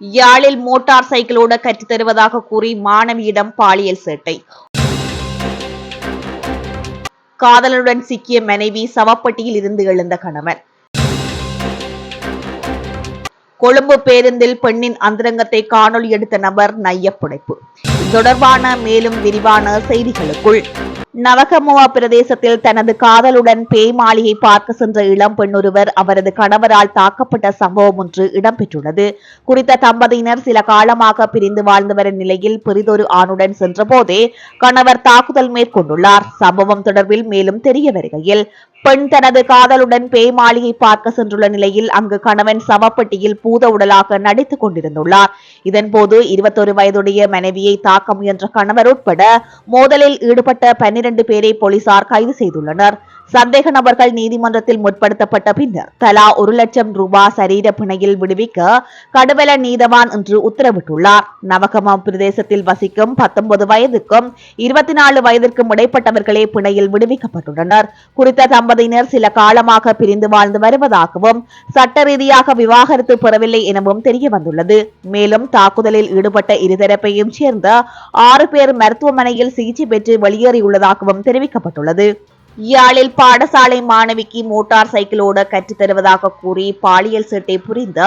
யாழில் மோட்டார் சைக்கிளோட கற்றுத் தருவதாக கூறி மாணவியிடம் பாலியல் சேட்டை. காதலனுடன் சிக்கிய மனைவி சவப்பட்டியில் இருந்து எழுந்த கணவன். கொழும்பு பேருந்தில் பெண்ணின் அந்தரங்கத்தை காணொளி எடுத்த நபர் நையப்புடைப்பு தொடர்பான மேலும் விரிவான செய்திகளுக்குள். நவகமுவா பிரதேசத்தில் தனது காதலுடன் பேய் மாளிகை பார்க்க சென்ற இளம் பெண்ணொருவர் அவரது கணவரால் தாக்கப்பட்ட சம்பவம் ஒன்று இடம்பெற்றுள்ளது. குறித்த தம்பதியினர் சில காலமாக பிரிந்து வாழ்ந்து வரும் நிலையில் பெரிதொரு ஆணுடன் சென்றபோதே கணவர் தாக்குதல் மேற்கொண்டுள்ளார். சம்பவம் தொடர்பில் மேலும் தெரிய வருகையில் பெண் தனது காதலுடன் பேய் மாளிகை பார்க்க சென்றுள்ள நிலையில் அங்கு கணவன் சவப்பட்டியில் பூத உடலாக நடித்துக் கொண்டிருந்துள்ளார். இதன்போது இருபத்தொரு வயதுடைய மனைவியை தாக்க முயன்ற கணவர் உட்பட மோதலில் ஈடுபட்ட பன்னிரண்டு பேரை போலீசார் கைது செய்துள்ளனர். சந்தேக நபர்கள் நீதிமன்றத்தில் முற்படுத்தப்பட்ட பின்னர் தலா ஒரு லட்சம் ரூபாய் சரீர பிணையில் விடுவிக்க கடுவல நீதவான் என்று உத்தரவிட்டுள்ளார். நவகமம் பிரதேசத்தில் வசிக்கும் பத்தொன்பது வயதுக்கும் இருபத்தி நாலு வயதிற்கும் இடைப்பட்டவர்களே பிணையில் விடுவிக்கப்பட்டுள்ளனர். குறித்த தம்பதியினர் சில காலமாக பிரிந்து வாழ்ந்து வருவதாகவும் சட்ட ரீதியாக விவாகரத்து பெறவில்லை எனவும் தெரிய வந்துள்ளது மேலும் தாக்குதலில் ஈடுபட்ட இருதரப்பையும் சேர்ந்த ஆறு பேர் மருத்துவமனையில் சிகிச்சை பெற்று வெளியேறியுள்ளதாகவும் தெரிவிக்கப்பட்டுள்ளது. யாழில் பாடசாலை மாணவிக்கு மோட்டார் சைக்கிளோட கற்றுத்தருவதாக கூறி பாலியல் சீட்டை புரிந்த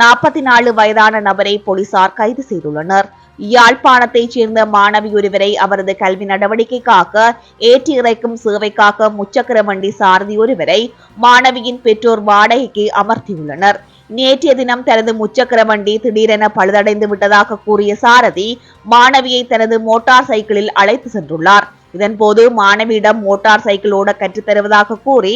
நாற்பத்தி நாலு வயதான நபரை போலீசார் கைது செய்துள்ளனர். யாழ்ப்பாணத்தைச் சேர்ந்த மாணவி ஒருவரை அவரது கல்வி நடவடிக்கைக்காக ஏற்றி இறைக்கும் சேவைக்காக முச்சக்கர வண்டி சாரதி ஒருவரை மாணவியின் பெற்றோர் வாடகைக்கு அமர்த்தியுள்ளனர். நேற்றைய தினம் தனது முச்சக்கர வண்டி திடீரென பழுதடைந்து விட்டதாக கூறிய சாரதி மாணவியை தனது மோட்டார் சைக்கிளில் அழைத்து சென்றுள்ளார். இதன்போது மாணவியிடம் மோட்டார் சைக்கிள் ஓட கற்றுத்தருவதாக கூறி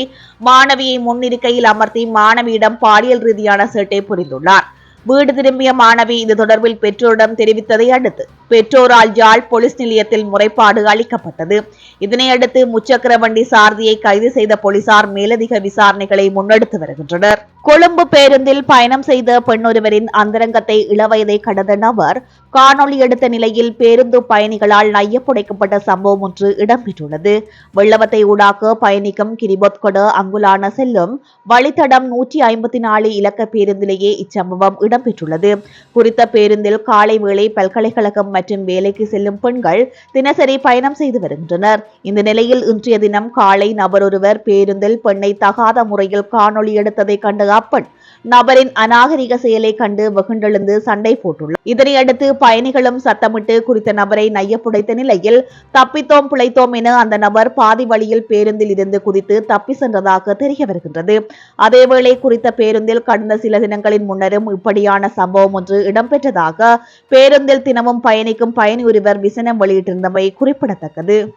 மாணவியை முன்னிருக்கையில் அமர்த்தி மாணவியிடம் பாலியல் ரீதியான சேட்டை புரிந்துள்ளார். வீடு திரும்பிய மாணவி இது தொடர்பில் பெற்றோரிடம் தெரிவித்ததை அடுத்து பெற்றோரால் யாழ் போலீஸ் நிலையத்தில் முறைப்பாடு அளிக்கப்பட்டது. இதனையடுத்து முச்சக்கர வண்டி சாரதியை கைது செய்த போலீசார் மேலதிக விசாரணைகளை முன்னெடுத்து வருகின்றனர். கொழும்பு பேருந்தில் பயணம் செய்த பெண்ணொருவரின் அந்தரங்கத்தை இளவயதை கடந்த நபர் காணொளி எடுத்த நிலையில் பேருந்து பயணிகளால் நையப்புடைக்கப்பட்ட சம்பவம் ஒன்று இடம்பெற்றுள்ளது. வெள்ளவத்தை ஊடாக பயணிக்கும் கிரிபொத்கொட அங்குலான செல்லும் வழித்தடம் நூற்றி ஐம்பத்தி நாலு இலக்க பேருந்திலேயே இச்சம்பவம் இடம்பெற்றுள்ளது. குறித்த பேருந்தில் காலை வேளை பல்கலைக்கழகம் மற்றும் வேலைக்கு செல்லும் பெண்கள் தினசரி பயணம் செய்து வருகின்றனர். இந்த நிலையில் இன்றைய தினம் காலை நபரொருவர் பேருந்தில் பெண்ணை தகாத முறையில் காணொளி எடுத்ததை கண்டு அப்பன் நபரின் அநாகரிக செயலை கண்டு வெகுண்டெழுந்து சண்டை போட்டுள்ளார். இதனையடுத்து பயணிகளும் சத்தமிட்டு குறித்த நபரை நையப்புடைத்த நிலையில் தப்பித்தோம் பிழைத்தோம் என அந்த நபர் பாதி வழியில் பேருந்தில் இருந்து குதித்து தப்பி சென்றதாக தெரிய வருகின்றது. அதேவேளை குறித்த பேருந்தில் கடந்த சில தினங்களின் முன்னரும் இப்படியான சம்பவம் ஒன்று இடம்பெற்றதாக பேருந்தில் தினமும் பயணிக்கும் பயணி ஒருவர் விசனம் வெளியிட்டிருந்தமை குறிப்பிடத்தக்கது.